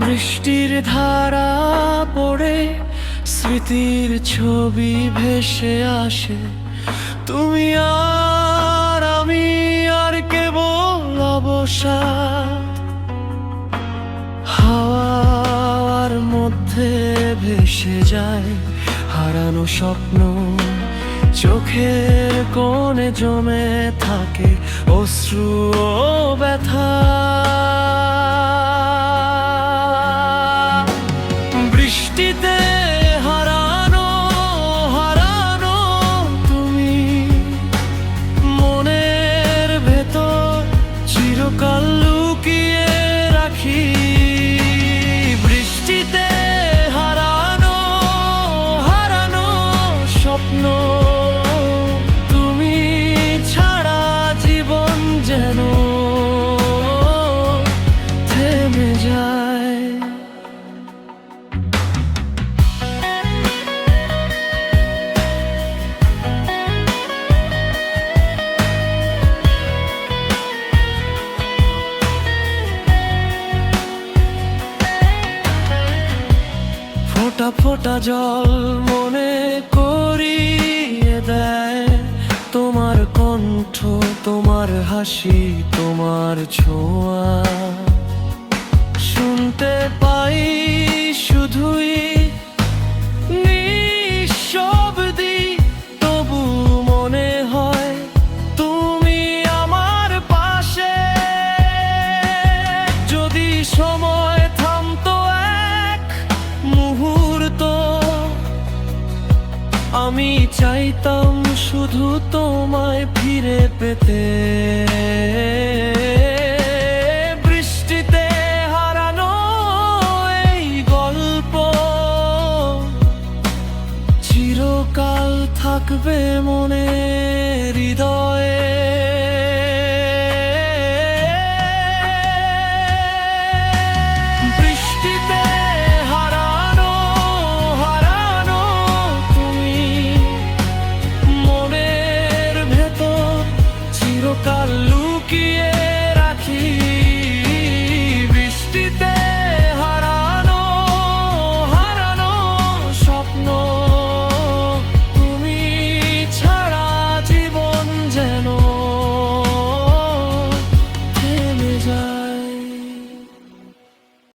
বৃষ্টির ধারা পড়ে, স্মৃতির ছবি ভেসে আসে। তুমি আর আমি আর কেবল অবসাদ। হাওয়ার মধ্যে ভেসে যায় হারানো স্বপ্ন। চোখের কোণে জমে থাকে অশ্রু ব্যথা। বৃষ্টিতে হারানো হারানো তুমি। মনের ভেতর চিরকাল ফোঁটা ফোটা জল মনে করিয়ে দেয়। তোমার কণ্ঠ তোমার হাসি তোমার ছোঁয়া। আমি চাইতাম শুধু তোমায় ফিরে পেতে। বৃষ্টিতে হারানো এই গল্প চিরকাল থাকবে মনে হৃদয়।